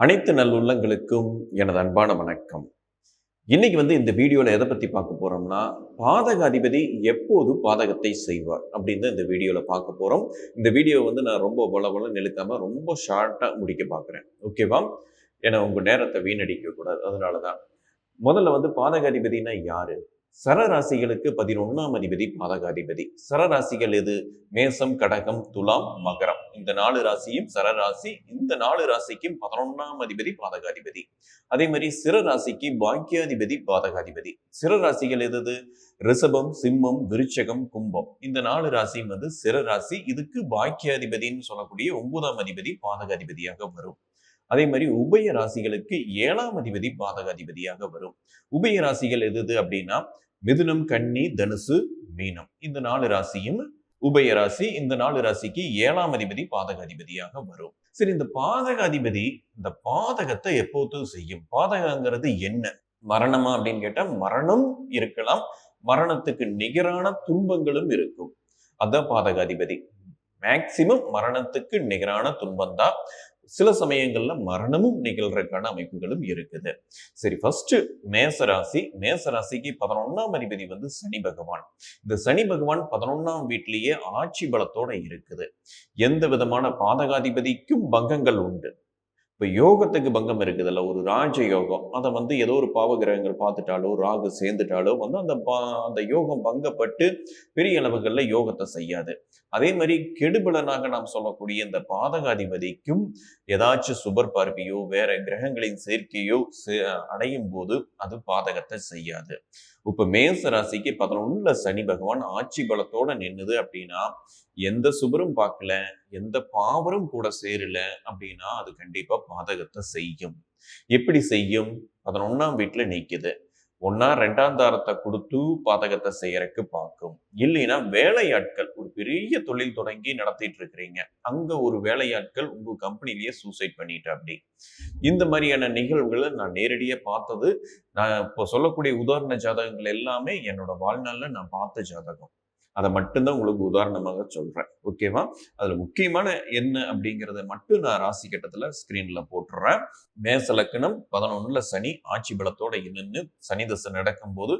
அனைத்து நல்லுள்ளங்களுக்கும் எனது அன்பான வணக்கம். இன்னைக்கு வந்து இந்த வீடியோவில் எதை பற்றி பார்க்க போகிறோம்னா பாதக அதிபதி எப்போது பாதகத்தை செய்வார் அப்படின்னு இந்த வீடியோவில் பார்க்க போகிறோம் இந்த வீடியோ வந்து நான் ரொம்ப வள வள நிலுக்காம ரொம்ப ஷார்ட்டாக முடிக்க பார்க்குறேன். ஓகேவா ஏன்னா உங்கள் நேரத்தை வீணடிக்க கூடாது. அதனாலதான். முதல்ல வந்து பாதக அதிபதினா யாரு? சரராசிகளுக்கு பதினொன்றாம் அதிபதி பாதகாதிபதி. சரராசிகள் எது? மேசம் கடகம் துலாம் மகரம். இந்த நாலு ராசியும் சரராசி இந்த நாலு ராசிக்கும் பதினொன்னாம் அதிபதி பாதகாதிபதி. அதே மாதிரி சிற ராசிக்கு பாக்கியாதிபதி பாதகாதிபதி. சிற ராசிகள் எது ரிஷபம் சிம்மம் விருச்சகம் கும்பம். இந்த நாலு ராசியும் வந்து சிற ராசி இதுக்கு பாக்கியாதிபதின்னு சொல்லக்கூடிய ஒன்பதாம் அதிபதி பாதகாதிபதியாக வரும். அதே மாதிரி உபய ராசிகளுக்கு ஏழாம் அதிபதி பாதகாதிபதியாக வரும். உபய ராசிகள் எது அப்படின்னா மிதுனம் கன்னி தனுசு மீனம். இந்த நாலு ராசியும் உபய ராசி. இந்த நாலு ராசிக்கு ஏழாம் அதிபதி பாதக அதிபதியாக வரும். சரி இந்த பாதக அதிபதி இந்த பாதகத்தை எப்போதும் செய்யும்? பாதகங்கிறது என்ன? மரணமா அப்படின்னு கேட்டா மரணம் இருக்கலாம். மரணத்துக்கு நிகரான துன்பங்களும் இருக்கும். அதான் பாதக அதிபதி. மேக்சிமம் மரணத்துக்கு நிகரான துன்பம் தான் சில சமயங்கள்ல மரணமும் நிகழ்றதுக்கான அமைப்புகளும் இருக்குது. சரி ஃபர்ஸ்ட் மேசராசி. மேசராசிக்கு பதினொன்னாம் அதிபதி வந்து சனி பகவான். இந்த சனி பகவான் பதினொன்னாம் வீட்டிலேயே ஆட்சி பலத்தோட இருக்குது. எந்த விதமான பாதகாதிபதிக்கும் பங்கங்கள் உண்டு. இப்போ யோகத்துக்கு பங்கம் இருக்குதுல்ல ஒரு ராஜ யோகம். அதை வந்து ஏதோ ஒரு பாவகிரகங்கள் பார்த்துட்டாலோ ராகு சேர்ந்துட்டாலோ வந்து அந்த பா அந்த யோகம் பங்கப்பட்டு பெரிய அளவுகளில் யோகத்தை செய்யாது. அதே மாதிரி கெடுபலனாக நாம் சொல்லக்கூடிய இந்த பாதகாதிபதிக்கும் ஏதாச்சும் சுபர் பார்வையோ வேற கிரகங்களின் சேர்க்கையோ அடையும் போது அது பாதகத்தை செய்யாது. இப்ப மேச ராசிக்கு பதினொன்னுல சனி பகவான் ஆட்சி பலத்தோட நின்னுது அப்படின்னா எந்த சுபரும் பார்க்கல எந்த பாவரும் கூட சேரல அப்படின்னா அது கண்டிப்பா பாதகத்தை செய்யும். எப்படி செய்யும்? பதினொன்னாம் வீட்டுல நீக்குது. ஒன்னா ரெண்டாம் தாரத்தை கொடுத்து பாதகத்தை செய்யறதுக்கு பார்க்கும். இல்லைன்னா வேலையாட்கள் ஒரு பெரிய தொழில் தொடங்கி நடத்திட்டு இருக்கிறீங்க. அங்க ஒரு வேலையாட்கள் உங்க கம்பெனிலேயே சூசைட் பண்ணிட்டு அப்படி இந்த மாதிரியான நிகழ்வுகளை நான் நேரடியாக பார்த்தது. நான் இப்போ சொல்லக்கூடிய உதாரண ஜாதகங்கள் எல்லாமே என்னோட வாழ்நாளில் நான் பார்த்த ஜாதகம். அதை மட்டும்தான் உங்களுக்கு உதாரணமாக சொல்கிறேன் ஓகேவா அதில் முக்கியமான என்ன அப்படிங்கிறத மட்டும் நான் ராசி கட்டத்தில் ஸ்க்ரீனில் போட்டுறேன். மேச லக்கணம் சனி ஆட்சி பலத்தோடு நின்று சனி தசை நடக்கும்போது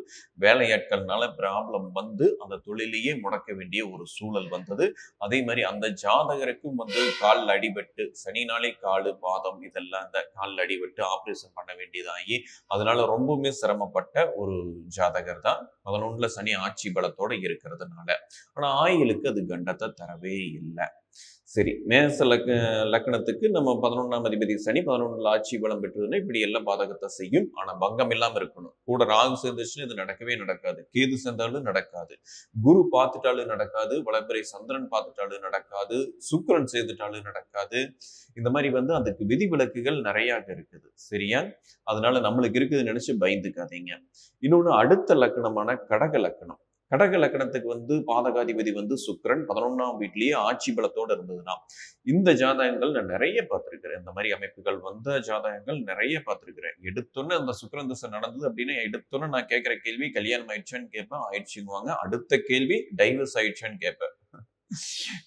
வேலையாட்கள்னால ப்ராப்ளம் வந்து அந்த தொழிலையே முடக்க வேண்டிய ஒரு சூழல் வந்தது. அதே மாதிரி அந்த ஜாதகருக்கும் வந்து காலில் அடிபட்டு சனினாலே காலு பாதம் இதெல்லாம் அந்த காலில் அடிபட்டு ஆப்ரேஷன் பண்ண வேண்டியதாகி அதனால ரொம்பவுமே சிரமப்பட்ட ஒரு ஜாதகர் தான் பதினொன்றில் சனி ஆட்சி பலத்தோடு இருக்கிறதுனால. ஆனால் ஆயிலுக்கு அது கண்டத்தை தரவே இல்லை. சரி மேச லக்க லக்கணத்துக்கு நம்ம பதினொன்றாம் அதிபதி சனி பதினொன்றில் ஆட்சி பலம் பெற்றதுன்னா இப்படி எல்லாம் பாதகத்தை செய்யும். ஆனா பங்கம் இல்லாமல் இருக்கணும். கூட ராகு சேர்ந்துச்சுன்னு இது நடக்கவே நடக்காது. கேது சேர்ந்தாலும் நடக்காது. குரு பார்த்துட்டாலும் நடக்காது. வளர்பிறை சந்திரன் பார்த்துட்டாலும் நடக்காது. சுக்கரன் சேர்ந்துட்டாலும் நடக்காது. இந்த மாதிரி வந்து அதுக்கு விதிவிலக்குகள் நிறைய இருக்குது. சரியா? அதனால நம்மளுக்கு இருக்குதுன்னு நினைச்சு பயந்துக்காதீங்க. இன்னொன்னு அடுத்த லக்கணமான கடக லக்கணம். கடக லக்கணத்துக்கு வந்து பாதகாதிபதி வந்து சுக்கரன் பதினொன்னாம் வீட்லயே ஆட்சி பலத்தோட இருந்ததுன்னா இந்த ஜாதகங்கள் நான் நிறைய பார்த்துருக்கிறேன். இந்த மாதிரி அமைப்புகள் வந்த ஜாதகங்கள் நிறைய பார்த்துருக்கிறேன். எடுத்தோன்னு அந்த சுக்கரன் திசை நடந்தது அப்படின்னா எடுத்தோன்னு நான் கேட்குற கேள்வி கல்யாணம் ஆயிடுச்சான்னு கேட்பேன் ஆயிடுச்சுங்குவாங்க. அடுத்த கேள்வி டைவர்ஸ் ஆயிடுச்சான்னு கேட்பேன்.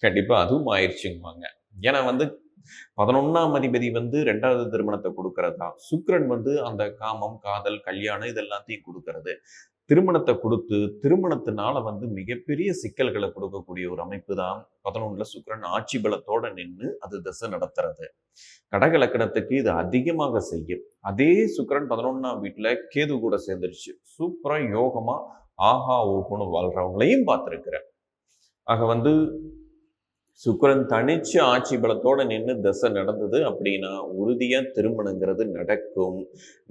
கண்டிப்பா அதுவும் ஆயிடுச்சுங்குவாங்க. ஏன்னா வந்து பதினொன்னாம் அதிபதி வந்து ரெண்டாவது திருமணத்தை கொடுக்கறதா? சுக்கரன் வந்து அந்த காமம் காதல் கல்யாணம் இதெல்லாத்தையும் கொடுக்கறது. திருமணத்தை கொடுத்து திருமணத்தினால வந்து மிகப்பெரிய சிக்கல்களை கொடுக்கக்கூடிய ஒரு அமைப்பு தான் பதினொன்றுல சுக்கரன் ஆட்சி பலத்தோட நின்று அது திசை நடத்துறது. கடகலக்கணத்துக்கு இது அதிகமாக செய்யும். அதே சுக்கரன் பதினொன்னாம் வீட்டுல கேது கூட சேர்ந்துருச்சு. சூப்பரா யோகமா ஆஹா ஓகோன்னு வாழ்றவங்களையும் பார்த்துருக்கிறேன். ஆக வந்து சுக்கரன் தனிச்சு ஆட்சி பலத்தோட நின்று தசை நடந்தது அப்படின்னா உறுதியாக திருமணங்கிறது நடக்கும்.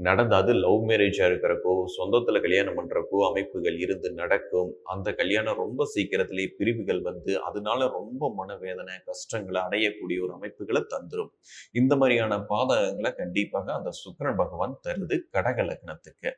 நடந்த அது லவ் மேரேஜாக இருக்கிறக்கோ சொந்தத்தில் கல்யாணம் பண்ணுறக்கோ அமைப்புகள் இருந்து நடக்கும். அந்த கல்யாணம் ரொம்ப சீக்கிரத்திலே பிரிவுகள் வந்து அதனால ரொம்ப மனவேதனை கஷ்டங்களை அடையக்கூடிய ஒரு அமைப்புகளை தந்துடும் இந்த மாதிரியான பாதகங்களை கண்டிப்பாக அந்த சுக்கரன் பகவான் தருது கடக லக்னத்துக்கு.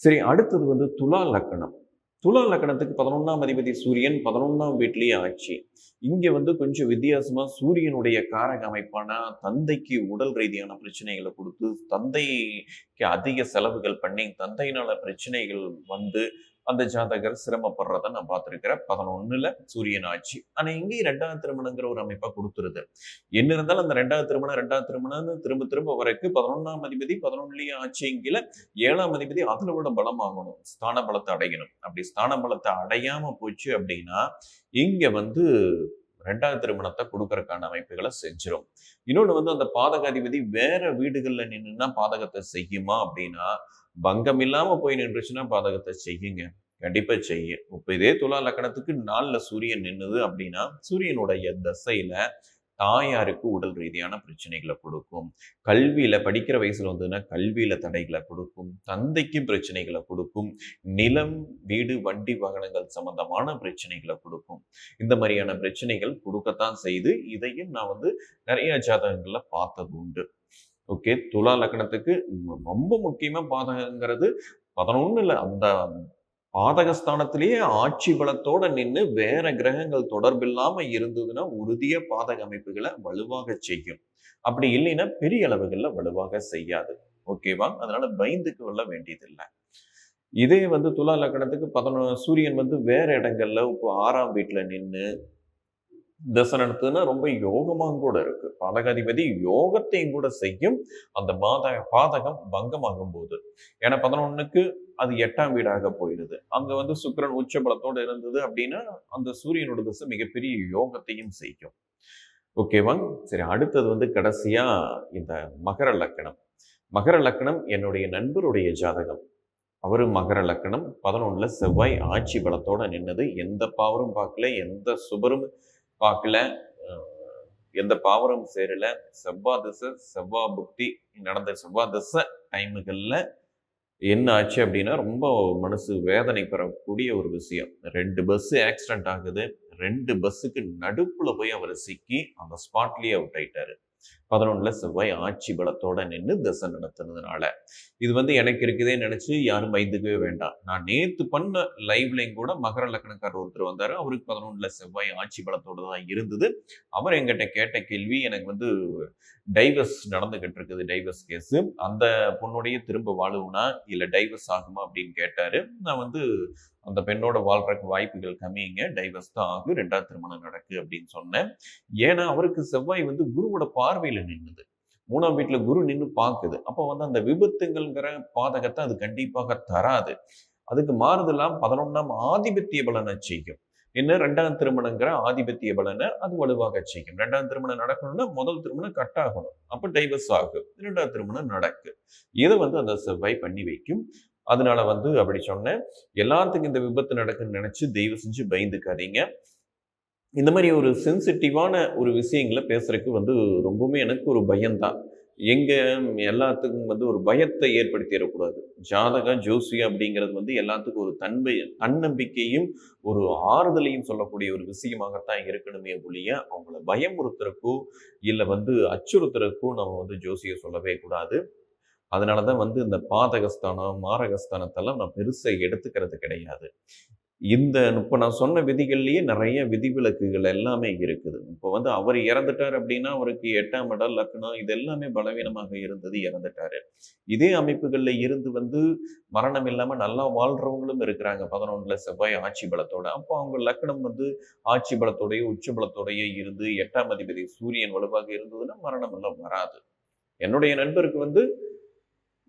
சரி அடுத்தது வந்து துலா லக்கணம் துலா லக்கணத்துக்கு பதினொன்றாம் அதிபதி சூரியன் பதினொன்றாம் வீட்லேயே ஆட்சி இங்கே வந்து கொஞ்சம் வித்தியாசமாக சூரியனுடைய காரக அமைப்பான தந்தைக்கு உடல் ரீதியான பிரச்சனைகளை கொடுத்து தந்தைக்கு அதிக செலவுகள் பண்ணி தந்தையினால பிரச்சனைகள் வந்து அந்த ஜாதகர் சிரமப்படுறத நான் பார்த்துருக்கிறேன். பதினொன்னுல சூரியன் ஆட்சி. ஆனா இங்கேயும் ரெண்டாவது திருமணங்கிற ஒரு அமைப்பா கொடுத்துருது. என்ன இருந்தாலும் அந்த ரெண்டாவது திருமணம் ரெண்டாவது திருமணம்னு திரும்ப திரும்ப வரைக்கும் பதினொன்னாம் அதிபதி பதினொன்னுலயே ஆட்சிங்கில ஏழாம் அதிபதி அதுல விட பலமாகணும் ஸ்தான பலத்தை அடையணும். அப்படி ஸ்தான பலத்தை அடையாம போச்சு அப்படின்னா இங்க வந்து ரெண்டாவது திருமணத்தை கொடுக்கறதுக்கான அமைப்புகளை செஞ்சிடும் இன்னொன்று வந்து அந்த பாதகாதிபதி வேற வீடுகள்ல நின்றுனா பாதகத்தை செய்யுமா அப்படின்னா பங்கம் இல்லாமல் போய் நின்றுச்சுன்னா பாதகத்தை செய்யுங்க. கண்டிப்பாக செய்யும் இப்போ இதே துலா லக்கணத்துக்கு நாளில் சூரியன் நின்னுது அப்படின்னா சூரியனுடைய தசையில் தாயாருக்கு உடல் ரீதியான பிரச்சனைகளை கொடுக்கும். கல்வியில படிக்கிற வயசுல வந்ததுன்னா கல்வியில தடைகளை கொடுக்கும். தந்தைக்கு பிரச்சனைகளை கொடுக்கும். நிலம் வீடு வண்டி வாகனங்கள் சம்பந்தமான பிரச்சனைகளை கொடுக்கும். இந்த மாதிரியான பிரச்சனைகள் கொடுக்கத்தான் செய்து இதையும் நான் வந்து நிறைய ஜாதகங்கள்ல பார்த்தது உண்டு ஓகே துலா லக்னத்துக்கு ரொம்ப முக்கியமா பாதகங்கிறது பதினொன்னுல அந்த பாதகஸ்தானத்திலேயே ஆட்சி பலத்தோட நின்று வேற கிரகங்கள் தொடர்பில்லாம இருந்ததுன்னா உறுதிய பாதக அமைப்புகளை வலுவாக செய்யும். அப்படி இல்லைன்னா பெரிய அளவுகள்ல வலுவாக செய்யாது. ஓகேவா அதனால பயந்துக்கு வெல்ல வேண்டியதில்லை. இதே வந்து துலா லக்னத்துக்கு பதினொ சூரியன் வந்து வேற இடங்கள்ல இப்போ ஆறாம் வீட்டுல நின்று தசை ரொம்ப யோகமாக கூட இருக்கு. பாதகாதிபதி யோகத்தையும் கூட செய்யும். அந்த பாதக பாதகம் பங்கமாகும் போது ஏன்னா பதினொன்னுக்கு அது எட்டாம் வீடாக போயிடுது. அங்க வந்து சுக்கரன் உச்ச பலத்தோடு இருந்தது அப்படின்னா அந்த சூரியனோட திசை மிகப்பெரிய யோகத்தையும் செய்யும். ஓகேவா சரி அடுத்தது வந்து கடைசியா இந்த மகர லக்கணம். மகர லக்கணம் என்னுடைய நண்பருடைய ஜாதகம். அவரு மகர லக்கணம். பதினொன்றுல செவ்வாய் ஆட்சி பலத்தோட நின்னது. எந்த பாவரும் பார்க்கல. எந்த சுபரும் பார்க்கல. எந்த பாவரும் சேரல. செவ்வாய் திசை செவ்வாய் புக்தி நடந்த செவ்வாய் திசை டைமுகளில் என்ன ஆச்சு அப்படின்னா ரொம்ப மனசு வேதனை பெறக்கூடிய ஒரு விஷயம். ரெண்டு பஸ்ஸு ஆக்சிடென்ட் ஆகுது. ரெண்டு பஸ்ஸுக்கு நடுப்புல போய் அவர் சிக்கி அந்த ஸ்பாட்லயே அவுட் ஆயிட்டாரு. பதினொன்றில் செவ்வாய் ஆட்சி பலத்தோட நின்று தசை நடத்துனதுனால. இது வந்து எனக்கு இருக்குதே நினச்சி யாரும் பயந்துக்கவே வேண்டாம். நான் நேற்று பண்ண லைவ்லையும் கூட மகர லக்னக்காரர் ஒருத்தர் வந்தார். அவருக்கு பதினொன்றில் செவ்வாய் ஆட்சி பலத்தோடு தான் இருந்தது. அவர் எங்கிட்ட கேட்ட கேள்வி எனக்கு வந்து டைவர்ஸ் நடந்துகிட்டு இருக்குது டைவர்ஸ் கேஸு அந்த பொண்ணுடைய திரும்ப வாழுவுனா? இல்லை டைவர்ஸ் ஆகுமா? அப்படின்னு கேட்டார். நான் வந்து அந்த பெண்ணோட வாழ்றதுக்கு வாய்ப்புகள் கம்மிங்க. டைவர்ஸ் தான் ஆகும் ரெண்டாவது திருமணம் நடக்கு அப்படின்னு சொன்னேன். ஏன்னா அவருக்கு செவ்வாய் வந்து குருவோட பார்வையில் நின்றுது மூணாம் வீட்டில் குரு நின்று பார்க்குது. அப்போ வந்து அந்த விபத்துங்கள்ங்கிற பாதகத்தை அது கண்டிப்பாக தராது. அதுக்கு மாறுதெல்லாம் பதினொன்றாம் ஆதிபத்திய பலனை செய்யும். என்ன? ரெண்டாம் திருமணங்கிற ஆதிபத்திய பலனை அது வலுவாக செய்யும். ரெண்டாம் திருமணம் நடக்கணும்னா முதல் திருமணம் கட் ஆகணும். அப்போ டைவர்ஸ் ஆகும். ரெண்டாம் திருமணம் நடக்கு. இதை வந்து அந்த செவ்வாய் பண்ணி வைக்கும். அதனால வந்து அப்படி சொன்னேன். எல்லாத்துக்கும் இந்த விபத்து நடக்குன்னு நினைச்சு தெய்வம் செஞ்சு பயந்துக்காதீங்க. இந்த மாதிரி ஒரு சென்சிட்டிவான ஒரு விஷயங்களை பேசுகிறதுக்கு வந்து ரொம்பவுமே எனக்கு ஒரு பயம்தான். எங்கள் எல்லாத்துக்கும் வந்து ஒரு பயத்தை ஏற்படுத்திடக்கூடாது. ஜாதகம் ஜோசியம் அப்படிங்கிறது வந்து எல்லாத்துக்கும் ஒரு தன்மை தன்னம்பிக்கையும் ஒரு ஆறுதலையும் சொல்லக்கூடிய ஒரு விஷயமாகத்தான் இருக்கணுமே ஒழிய அவங்கள பயமுறுத்துறக்கோ இல்லை வந்து அச்சுறுத்துறக்கோ நம்ம வந்து ஜோசியம் சொல்லவே கூடாது. அதனால தான் வந்து இந்த பாதகஸ்தானம் மாரகஸ்தானத்தெல்லாம் நான் பெருசாக எடுத்துக்கிறது கிடையாது. இந்த இப்போ நான் சொன்ன விதிகள்லேயே நிறைய விதிவிலக்குகள் எல்லாமே இருக்குது. இப்போ வந்து அவர் இறந்துட்டார் அப்படின்னா அவருக்கு எட்டாம் இடம் லக்னம் இது எல்லாமே பலவீனமாக இருந்தது இறந்துட்டாரு. இதே அமைப்புகளில் இருந்து வந்து மரணம் இல்லாமல் நல்லா வாழ்றவங்களும் இருக்கிறாங்க. பதினொன்றில் செவ்வாய் ஆட்சி பலத்தோட. அப்போ அவங்க லக்னம் வந்து ஆட்சி பலத்தோடைய உச்ச பலத்தோடைய இருந்து எட்டாம் அதிபதி சூரியன் வலுவாக இருந்ததுன்னா மரணம் எல்லாம் வராது. என்னுடைய நண்பருக்கு வந்து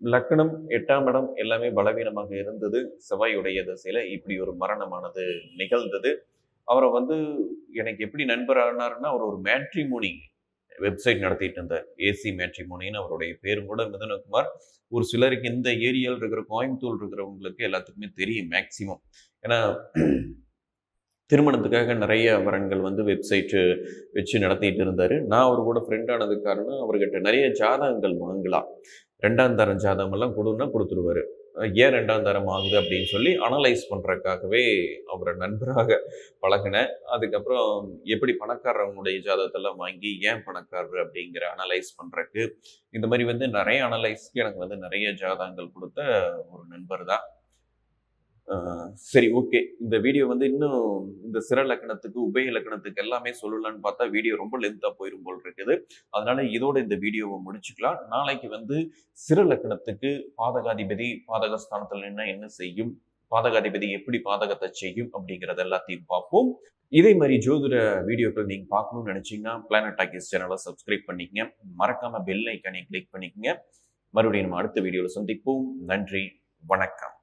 லக்னம் எட்டாம் இடம் எல்லாமே பலவீனமாக இருந்தது. செவ்வாயுடைய திசையில இப்படி ஒரு மரணமானது நிகழ்ந்தது. அவரை வந்து எனக்கு எப்படி நண்பர் ஆனாருன்னா அவர் ஒரு மேட்ரிமோனி வெப்சைட் நடத்திட்டு இருந்தார். ஏசி மேட்ரிமோனின்னு அவருடைய பேரும் கூட மிதனகுமார். ஒரு சிலருக்கு இந்த ஏரியாவில் இருக்கிற கோயம்புத்தூர் இருக்கிறவங்களுக்கு எல்லாத்துக்குமே தெரியும் மேக்சிமம் ஏன்னா திருமணத்துக்காக நிறைய வரன்கள் வந்து வெப்சைட்டு வச்சு நடத்திட்டு இருந்தார். நான் அவர் கூட ஃப்ரெண்ட் ஆனது காரணம் அவர்கிட்ட நிறைய ஜாதகங்கள் வாங்கலாம். ரெண்டாம் தரம் ஜாதகமெல்லாம் கொடுன்னா கொடுத்துருவாரு. ஏன் ரெண்டாம் தரம் ஆகுது அப்படின்னு சொல்லி அனலைஸ் பண்ணுறதுக்காகவே அவரை நண்பராக பழகினேன். அதுக்கப்புறம் எப்படி பணக்காரவங்களுடைய ஜாதகத்தெல்லாம் வாங்கி ஏன் பணக்காரர் அப்படிங்கிற அனலைஸ் பண்ணுறக்கு இந்த மாதிரி வந்து நிறைய அனலைஸ்க்கு எனக்கு வந்து நிறைய ஜாதகங்கள் கொடுத்த ஒரு நண்பர் தான். சரி ஓகே. இந்த வீடியோ வந்து இன்னும் இந்த சிற லக்கணத்துக்கு உபய லக்கணத்துக்கு எல்லாமே சொல்லலாம்னு பார்த்தா வீடியோ ரொம்ப லென்த்தாக போயிரும் போல் இருக்குது. அதனால இதோட இந்த வீடியோவை முடிச்சுக்கலாம். நாளைக்கு வந்து சிற லக்கணத்துக்கு பாதகாதிபதி பாதகஸ்தானத்தில் நின்னா என்ன செய்யும்? பாதகாதிபதி எப்படி பாதகத்தை செய்யும்? அப்படிங்கிறத எல்லாத்தையும் பார்ப்போம். இதே மாதிரி ஜோதிட வீடியோக்கள் நீங்கள் பார்க்கணும்னு நினச்சிங்கன்னா பிளானட் டாக்கிஸ் சேனலை சப்ஸ்கிரைப் பண்ணிக்கங்க. மறக்காமல் பெல் ஐக்கானை கிளிக் பண்ணிக்கங்க. மறுபடியும் நம்ம அடுத்த வீடியோவில் சந்திப்போம். நன்றி. வணக்கம்.